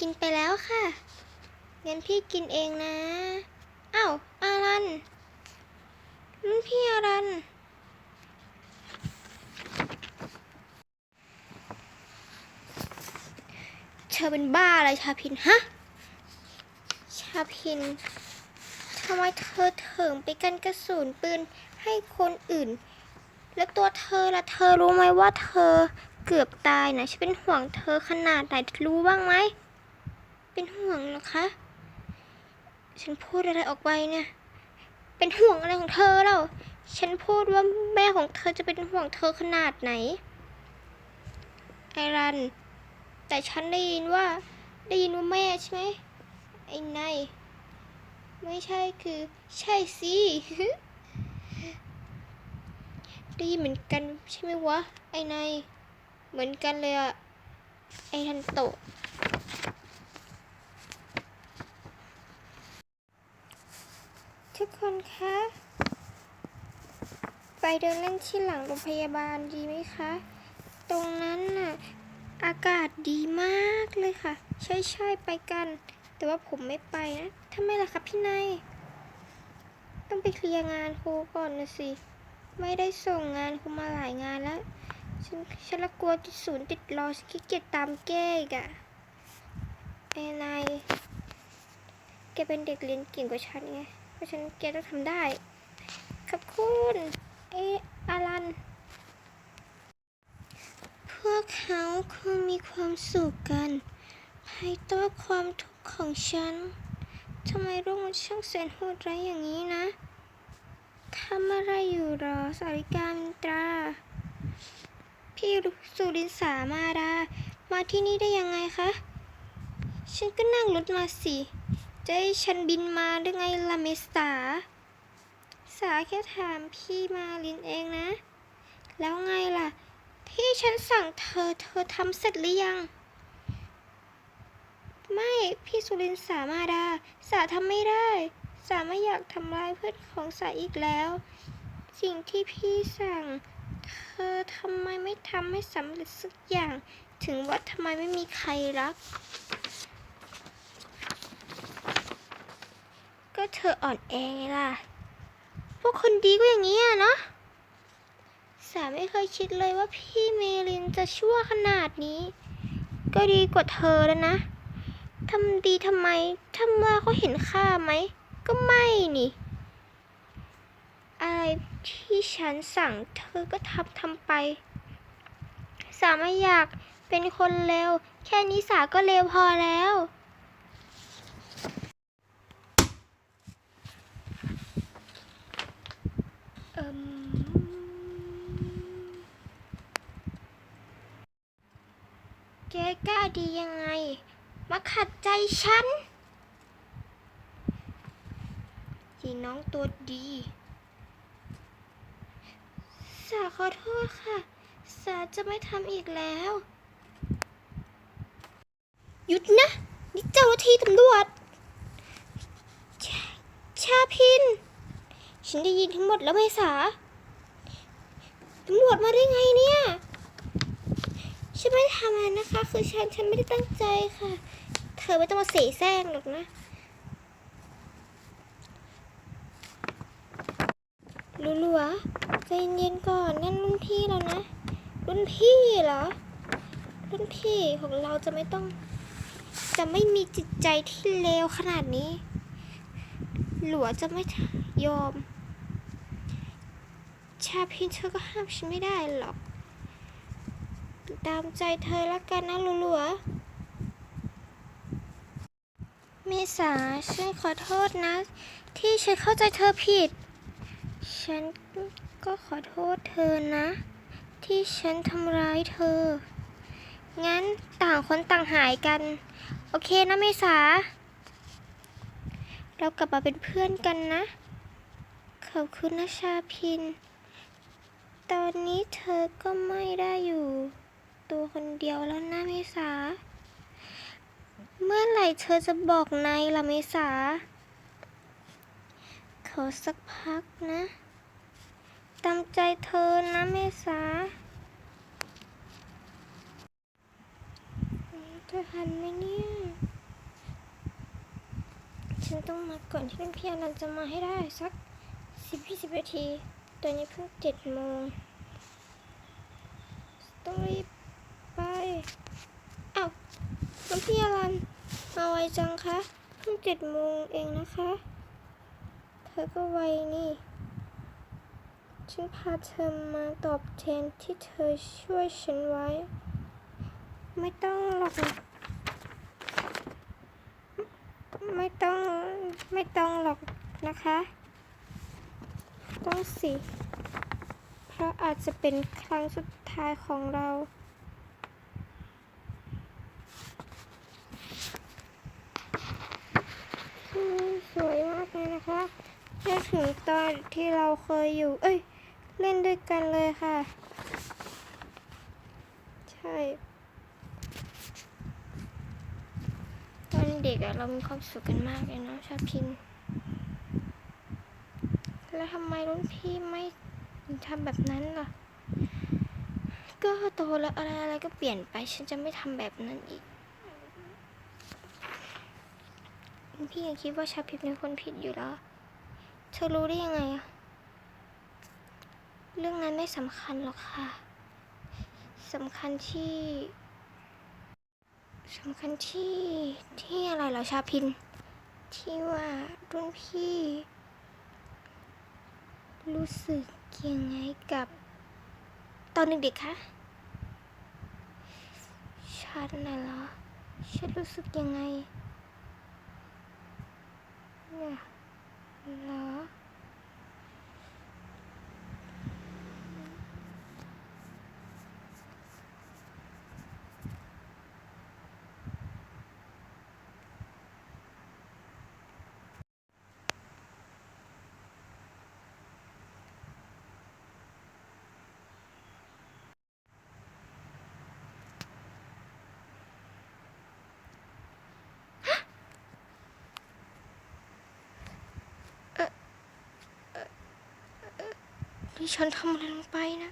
กินไปแล้วค่ะงั้นพี่กินเองนะอ้าวอารันรุ่นพี่อารัน เธอเป็นบ้าอะไรชาพินฮะ ชาพินทำไมเธอถึงไปกันกระสุนปืนให้คนอื่น แล้วตัวเธอล่ะเธอรู้ไหมว่าเธอเกือบตายนะฉันเป็นห่วงเธอขนาดไหนรู้บ้างไหม เป็นห่วงเหรอคะ ฉันพูดอะไรออกไปเนี่ย เป็นห่วงอะไรของเธอเล่าฉันพูดว่าแม่ของเธอจะเป็นห่วงเธอขนาดไหน ไอรัน แต่ฉันได้ยินว่า ได้ยินว่าแม่ใช่ไหม ไอ้นายไม่ใช่คือ ใช่สิได้ยินเหมือนกันใช่ไหมวะ ไอ้นายเหมือนกันเลยอะไอ้ทันโต ทุกคนคะ ไปเดินเล่นที่หลังโรงพยาบาลดีไหมคะ ตรงนั้นน่ะ อากาศดีมากเลยค่ะ ใช่ใช่ๆไปกัน แต่ว่าผมไม่ไปนะทำไมล่ะครับพี่นาย ต้องไปเคลียร์งานครูก่อนนะสิ ไม่ได้ส่งงานครูมาหลายงานแล้ว ฉันฉันละกลัวติดศูนย์ติดรอฉันขี้เกียจตามแก้อีกอะไอ้นายแกเป็นเด็กเรียนเก่งกว่าฉันไง เพราะฉะนันแกต้องทำได้ ขอบคุณเออารัน พวกเขาคงมีความสุขกันภายใต้ความทุกข์ของฉันทำไมโลกมันช่างแสนโหดร้ายอย่างนี้นะทำอะไรอยู่หรอสาริกามินตรา พี่สุรินสามาดา มาที่นี่ได้ยังไงคะ ฉันก็นั่งรถมาสิ จะให้ฉันบินมาหรือไงล่ะเมสาสาแค่ถามพี่มาลินเองนะ แล้วไงล่ะ ที่ฉันสั่งเธอเธอทำเสร็จหรือยัง ไม่พี่สุรินสามาดา สาทำไม่ได้ สาไม่อยากทำร้ายเพื่อนของสาอีกแล้ว สิ่งที่พี่สั่ง เธอทำไมไม่ทำให้สำเร็จสักอย่าง ถึงว่าทำไมไม่มีใครรัก ก็เธออ่อนแอไงล่ะ พวกคนดีก็อย่างนี้อะเนาะ สาไม่เคยคิดเลยว่าพี่เมลินจะชั่วขนาดนี้ ก็ดีกว่าเธอแล้วนะ ทำดีทำไม ทำว่าเขาเห็นค่าไหม ก็ไม่นี่ อะไรที่ฉันสั่งเธอก็ทำทำไป สาไม่อยากเป็นคนเลวแค่นี้สาก็เลวพอแล้ว เอิม แกกล้าดียังไง มาขัดใจฉันยีน้องตัวดี สาขอโทษค่ะ สาจะไม่ทำอีกแล้ว หยุดนะ นี่เจ้าหน้าที่ตำรวจ ชาชาพิน ฉันได้ยินทั้งหมดแล้วเมษาตำรวจมาได้ไงเนี่ยฉันไม่ได้ทำอะไรนะคะ คือฉันฉันไม่ได้ตั้งใจค่ะ เธอไม่ต้องมาเสแสร้งหรอกนะรู้หรอใจเย็นๆก่อนนั่นรุ่นพี่แล้วนะ รุ่นพี่เหรอ รุ่นพี่ของเราจะไม่ต้อง จะไม่มีจิตใจที่เลวขนาดนี้ หลัวจะไม่ยอม ชาพินเธอก็ห้ามฉันไม่ได้หรอก ตามใจเธอละกันนะลัวเมษาฉันขอโทษนะ ที่ฉันเข้าใจเธอผิด ฉันก็ขอโทษเธอนะ ที่ฉันทำร้ายเธอ งั้นต่างคนต่างหายกัน โอเคนะเมษา เรากลับมาเป็นเพื่อนกันนะ ขอบคุณนะชาพิน ตอนนี้เธอก็ไม่ได้อยู่ ตัวคนเดียวแล้วนะเมษา เมื่อไหร่เธอจะบอกนายล่ะเมษา ขอสักพักนะตามใจเธอนะเมษาจะทันไหมเนี่ย ฉันต้องมาก่อนที่รุ่นพี่อนันต์จะมาให้ได้สักสิบยี่สิบนาที ตอนนี้เพิ่งเจ็ดโมงต้องรีบไปอ้าวรุ่นพี่อนันมาไวจังคะเพิ่งเจ็ดโมงเองนะคะ เธอก็ไวนี่ฉันพาเธอมาตอบแทนที่เธอช่วยฉันไว้ ไม่ต้องหรอกไม่ต้องไม่ต้องหรอกนะคะ ต้องสิ เพราะอาจจะเป็นครั้งสุดท้ายของเราสวยมากเลยนะคะนึกถึงตอนที่เราเคยอยู่ เอ้ย เล่นด้วยกันเลยค่ะ ใช่ ตอนเด็กอะเรามีความสุขกันมากเลยเนาะชาพิน แล้วทำไมรุ่นพี่ไม่ทำแบบนั้นล่ะ ก็โตแล้วอะไรอะไรก็เปลี่ยนไป ฉันจะไม่ทำแบบนั้นอีกพี่ยังคิดว่าชาพิษเป็นคนผิดอยู่แล้ว เธอรู้ได้ยังไงอะเรื่องนั้นไม่สำคัญหรอกค่ะสำคัญที่สำคัญที่ที่อะไรเหรอชาพิน ที่ว่ารุ่นพี่ รู้สึกยังไงกับ ตอนเด็กๆคะ ฉันน่ะเหรอ ฉันรู้สึกยังไงเนี่ยเหรอ นี่ฉันทำอะไรลงไปนะ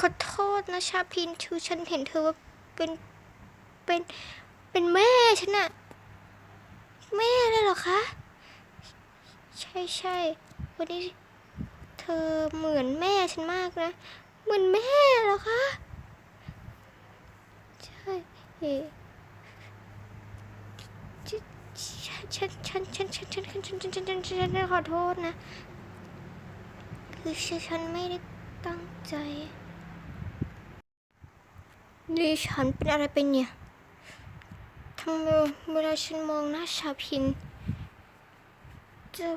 ขอโทษนะชาพินคือฉันเห็นเธอว่าเป็น เป็น เป็นแม่ฉันอะแม่เลยเหรอคะ ใช่ใช่วันนี้เธอเหมือนแม่ฉันมากนะ เหมือนแม่เหรอคะ ใช่ฉันฉันฉันฉันฉันฉันฉันฉันฉันฉันฉันฉันขอโทษนะ คือฉันไม่ได้ตั้งใจนี่ฉันเป็นอะไรไปเนี่ยทำไมเวลาฉันมองหน้าชาพินจะ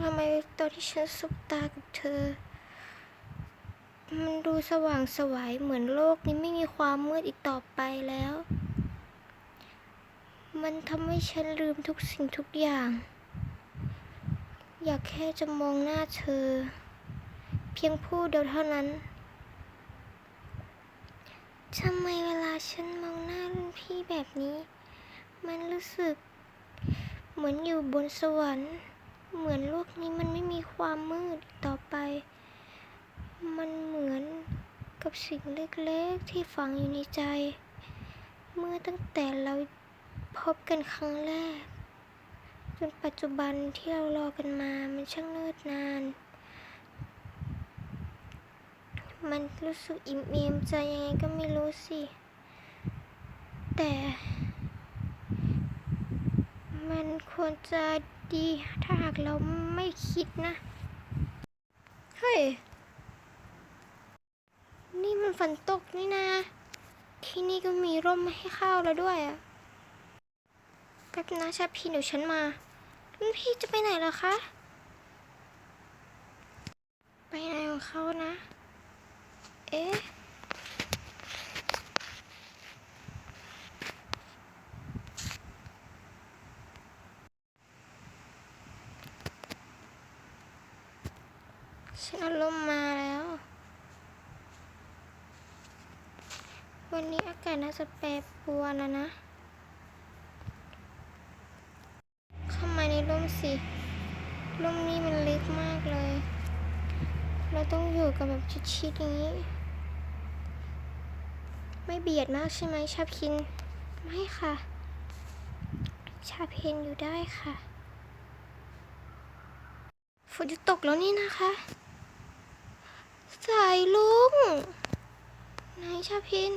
ทำไมตอนที่ฉันสบตากับเธอ มันดูสว่างไสวายเหมือนโลกนี้ไม่มีความมืดอีกต่อไปแล้ว มันทำให้ฉันลืมทุกสิ่งทุกอย่าง อยากแค่จะมองหน้าเธอ เพียงผู้เดียวเท่านั้นทำไมเวลาฉันมองหน้ารุ่นพี่แบบนี้ มันรู้สึก เหมือนอยู่บนสวรรค์ เหมือนโลกนี้มันไม่มีความมืดต่อไป มันเหมือนกับสิ่งเล็กๆที่ฝังอยู่ในใจ เมื่อตั้งแต่เราพบกันครั้งแรก จนปัจจุบันที่เรารอกันมามันช่างเนิ่นนาน มันรู้สึกอิ่มเอมใจยังไงก็ไม่รู้สิ แต่ มันควรจะดีถ้าหากเราไม่คิดนะ เฮ้ย นี่มันฝนตกนี่นะ ที่นี่ก็มีร่มให้เข้าแล้วด้วยอะแป๊บนะชาพี่เดี๋ยวฉันมารุ่นพี่จะไปไหนเหรอคะ ไปไหนของเขานะ เอ๊ะฉันอารมณ์มาแล้ว วันนี้อากาศน่าจะแปรปรวนนะนะ เข้ามาในร่มสิร่มนี้มันเล็กมากเลย เราต้องอยู่กันแบบชิดๆอย่างนี้ ไม่เบียดมากใช่ไหมชาพิน ไม่ค่ะ ชาเพนอยู่ได้ค่ะ ฝนจะตกแล้วนี่นะคะ สายลุงไหนชาเพน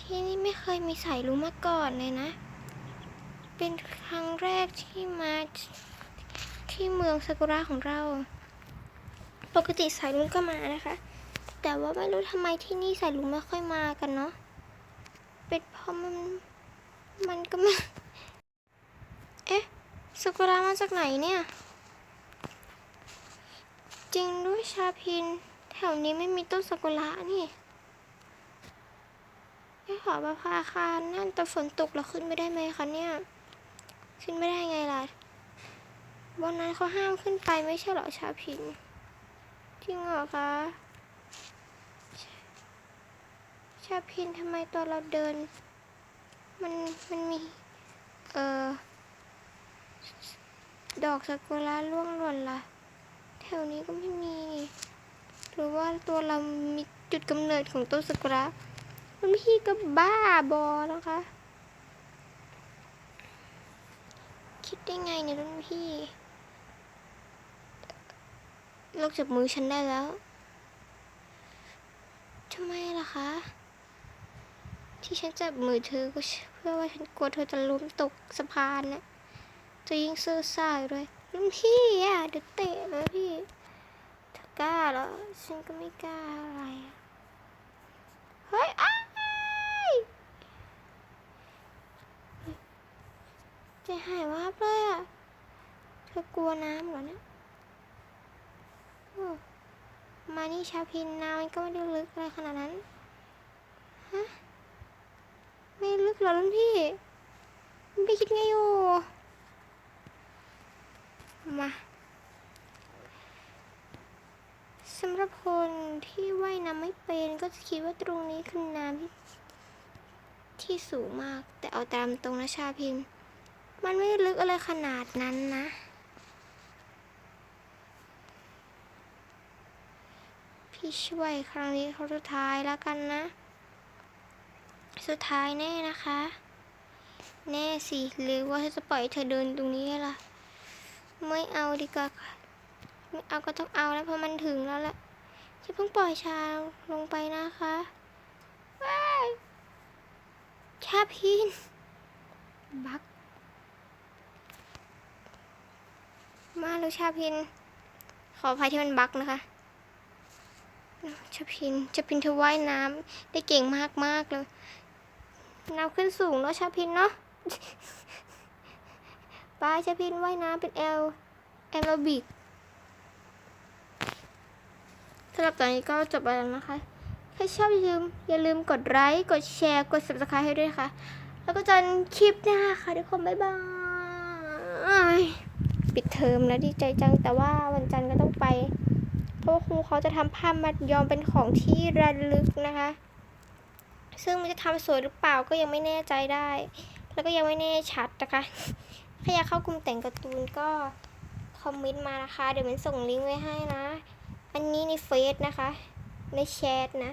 ที่นี่ไม่เคยมีสายลุงมาก่อนเลยนะ เป็นครั้งแรกที่มาที่เมืองซากุระของเรา ปกติสายลุงก็มานะคะ แต่ว่าไม่รู้ทำไมที่นี่สายลุงไม่ค่อยมากันเนาะ เป็นเพราะมันมันก็ไม่ เอ๊ะซากุระมาจากไหนเนี่ย จริงด้วยชาพิน แถวนี้ไม่มีต้นซากุระนี่ไอ้ขอประภาคารนั่นแต่ฝนตกแล้วขึ้นไม่ได้ไหมคะเนี่ย ขึ้นไม่ได้ไงล่ะ วันนั้นเขาห้ามขึ้นไปไม่ใช่เหรอชาพินจริงเหรอคะ ชาพินทำไมตอนเราเดิน มันมันมี เอ่อ ดอกซากุระร่วงหล่นล่ะ แถวนี้ก็ไม่มีหรือว่าตัวเรามีจุดกำเนิดของต้นซากุระมันพี่ก็บ้าบอนะคะ คิดได้ไงเนี่ยรุ่นพี่ลิกจับมือฉันได้แล้วทำไมล่ะคะ ที่ฉันจับมือเธอก็เพื่อว่าฉันกลัวเธอจะล้มตกสะพานน่ะจะยิ่งเสื้อซ่ายด้วยรุ่นพี่อะเดี๋ยวเตะเลยพี่เธอกล้าเหรอฉันก็ไม่กล้าอะไรเฮ้ยอ้ายใจหายวาบเลยอะเธอกลัวน้ำเหรอเนี่ยมานี่ชาพินน้ำมันก็ไม่ได้ลึกอะไรขนาดนั้นฮะ เหรอรุ่นพี่รุ่นพี่คิดไงอยู่ มาสำหรับคนที่ว่ายน้ำไม่เป็นก็จะคิดว่าตรงนี้คือน้ำที่ที่สูงมาก แต่เอาตามตรงนะชาพินมันไม่ลึกอะไรขนาดนั้นนะพี่ช่วยครั้งนี้เขาสุดท้ายแล้วกันนะ สุดท้ายแน่นะคะ แน่สิ หรือว่าจะปล่อยเธอเดินตรงนี้ล่ะ ไม่เอาดีกว่าค่ะ ไม่เอาก็ต้องเอาแล้วเพราะมันถึงแล้วแหละจะเพิ่งปล่อยชาลงไปนะคะว้ายชาพิน บัก มาแล้วชาพิน ขออภัยที่มันบักนะคะชาพินชาพินเธอว่ายน้ำได้เก่งมากมากๆเลย น้ำขึ้นสูงเนาะชาพินเนาะปลาชาพินว่ายน้ำเป็นแอลแอโรบิกสำหรับตอนนี้ก็จบไปแล้วนะคะ ถ้าชอบอย่าลืม อย่าลืมกดไลค์กดแชร์ กด subscribe ให้ด้วยนะคะแล้วก็จันคลิปหน้าค่ะทุกคนบ๊ายบายปิดเทอมแล้วดีใจจังแต่ว่าวันจันทร์ก็ต้องไป เพราะว่าครูเขาจะทำผ้ามัดยอมเป็นของที่ระลึกนะคะ ซึ่งมันจะทำสวยหรือเปล่าก็ยังไม่แน่ใจได้ แล้วก็ยังไม่แน่ชัดนะคะถ้าอยากเข้ากลุ่มแต่งการ์ตูนก็คอมเมนต์มานะคะ เดี๋ยวมันส่งลิงก์ไว้ให้นะ อันนี้ในเฟซนะคะ ในแชทนะ